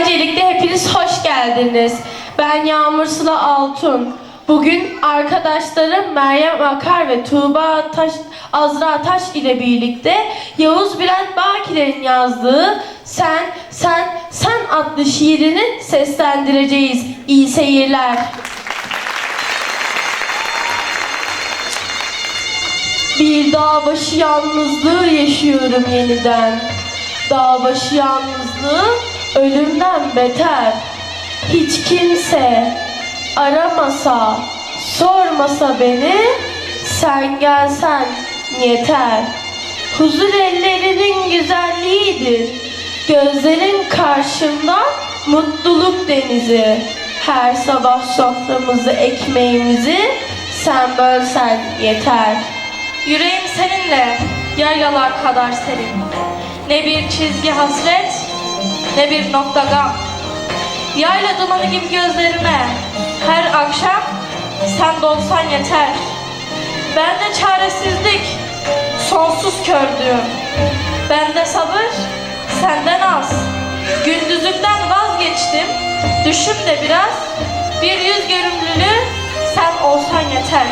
Öncelikle hepiniz hoş geldiniz. Ben Yağmur Sıla Altun. Bugün arkadaşlarım Meryem Akar ve Tuğba Taş, Azra Taş ile birlikte Yavuz Bülent Bakir'in yazdığı Sen, Sen, Sen adlı şiirini seslendireceğiz. İyi seyirler. Bir dağ başı yalnızlığı yaşıyorum yeniden. Dağ başı yalnızlığı ölümden beter. Hiç kimse aramasa, sormasa beni, sen gelsen yeter. Huzur ellerinin güzelliğidir. Gözlerin karşımda mutluluk denizi. Her sabah soframızı, ekmeğimizi sen bölsen yeter. Yüreğim seninle, yaylalar kadar serin. Ne bir çizgi hasret, ne bir nokta gam. Yayla dumanı gibi gözlerime, her akşam sen dolsan yeter. Bende çaresizlik, sonsuz kördüğüm. Bende sabır, senden az. Gündüzlükten vazgeçtim, düşüm de biraz. Bir yüz görümlülüğü sen olsan yeter.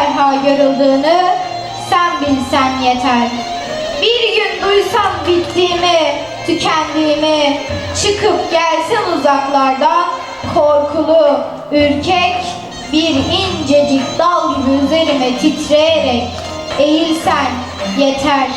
Şerha yarıldığını Sen bilsen yeter. Bir gün duysam bittiğimi, tükendiğimi Çıkıp gelsen uzaklardan Korkulu, ürkek Bir incecik dal gibi üzerime titreyerek Eğilsen yeter